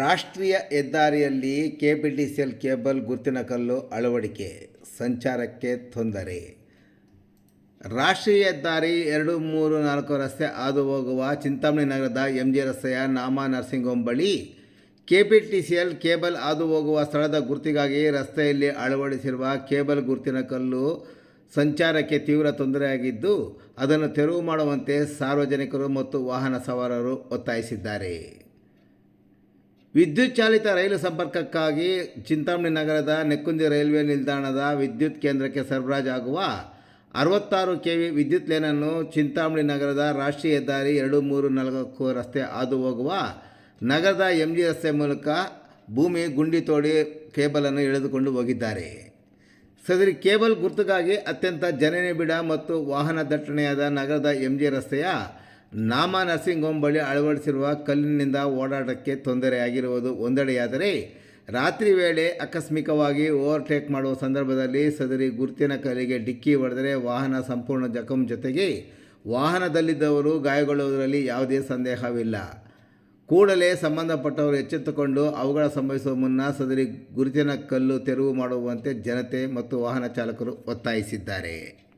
ರಾಷ್ಟ್ರೀಯ ಹೆದ್ದಾರಿಯಲ್ಲಿ K P T C L cable ಗುರುತಿನ ಕಲ್ಲು ಅಳವಡಿಕೆ, ಸಂಚಾರಕ್ಕೆ ತೊಂದರೆ. ರಾಷ್ಟ್ರೀಯ ಹೆದ್ದಾರಿ ಎರಡು ಮೂರು ನಾಲ್ಕು ರಸ್ತೆ ಹಾದು ಹೋಗುವ ಚಿಂತಾಮಣಿ ನಗರದ ಎಂ ಜಿ ರಸ್ತೆಯ ನಾಮ ನರ್ಸಿಂಗ್ ಹೋಮ್ ಬಳಿ ಎಲ್ ಕೇಬಲ್ ಹಾದು ಹೋಗುವ ಸ್ಥಳದ ಗುರುತಿಗಾಗಿ ರಸ್ತೆಯಲ್ಲಿ ಅಳವಡಿಸಿರುವ ಕೇಬಲ್ ಗುರುತಿನ ಕಲ್ಲು ಸಂಚಾರಕ್ಕೆ ತೀವ್ರ ತೊಂದರೆಯಾಗಿದ್ದು, ಅದನ್ನು ತೆರವು ಮಾಡುವಂತೆ ಸಾರ್ವಜನಿಕರು ಮತ್ತು ವಾಹನ ಸವಾರರು ಒತ್ತಾಯಿಸಿದ್ದಾರೆ. ವಿದ್ಯುತ್ ಚಾಲಿತ ರೈಲು ಸಂಪರ್ಕಕ್ಕಾಗಿ ಚಿಂತಾಮಣಿ ನಗರದ ನೆಕ್ಕುಂದಿ ರೈಲ್ವೆ ನಿಲ್ದಾಣದ ವಿದ್ಯುತ್ ಕೇಂದ್ರಕ್ಕೆ ಸರಬರಾಜಾಗುವ ಅರವತ್ತಾರು ಕೆ ವಿ ವಿದ್ಯುತ್ ಲೇನನ್ನು ಚಿಂತಾಮಣಿ ನಗರದ ರಾಷ್ಟ್ರೀಯ ಹೆದ್ದಾರಿ ಎರಡು ಮೂರು ನಾಲ್ಕು ರಸ್ತೆ ಹಾದು ಹೋಗುವ ನಗರದ ಎಂ ಜಿ ರಸ್ತೆ ಮೂಲಕ ಭೂಮಿ ಗುಂಡಿ ತೋಡಿ ಕೇಬಲನ್ನು ಎಳೆದುಕೊಂಡು ಹೋಗಿದ್ದಾರೆ. ಸದರಿ ಕೇಬಲ್ ಗುರುತುಗಾಗಿ ಅತ್ಯಂತ ಜನನಿಬಿಡ ಮತ್ತು ವಾಹನ ದಟ್ಟಣೆಯಾದ ನಗರದ ಎಂ ಜಿ ರಸ್ತೆಯ ನಾಮ ನರ್ಸಿಂಗ್ ಹೋಮ್ ಬಳಿ ಅಳವಡಿಸಿರುವ ಕಲ್ಲಿನಿಂದ ಓಡಾಟಕ್ಕೆ ತೊಂದರೆಯಾಗಿರುವುದು ಒಂದೆಡೆಯಾದರೆ, ರಾತ್ರಿ ವೇಳೆ ಆಕಸ್ಮಿಕವಾಗಿ ಓವರ್ಟೇಕ್ ಮಾಡುವ ಸಂದರ್ಭದಲ್ಲಿ ಸದರಿ ಗುರುತಿನ ಕಲ್ಲಿಗೆ ಡಿಕ್ಕಿ ಹೊಡೆದರೆ ವಾಹನ ಸಂಪೂರ್ಣ ಜಖಂ ಜೊತೆಗೆ ವಾಹನದಲ್ಲಿದ್ದವರು ಗಾಯಗೊಳ್ಳುವುದರಲ್ಲಿ ಯಾವುದೇ ಸಂದೇಹವಿಲ್ಲ. ಕೂಡಲೇ ಸಂಬಂಧಪಟ್ಟವರು ಎಚ್ಚೆತ್ತುಕೊಂಡು ಅವುಗಳ ಸಂಭವಿಸುವ ಮುನ್ನ ಸದರಿ ಗುರುತಿನ ಕಲ್ಲು ತೆರವು ಮಾಡುವಂತೆ ಜನತೆ ಮತ್ತು ವಾಹನ ಚಾಲಕರು ಒತ್ತಾಯಿಸಿದ್ದಾರೆ.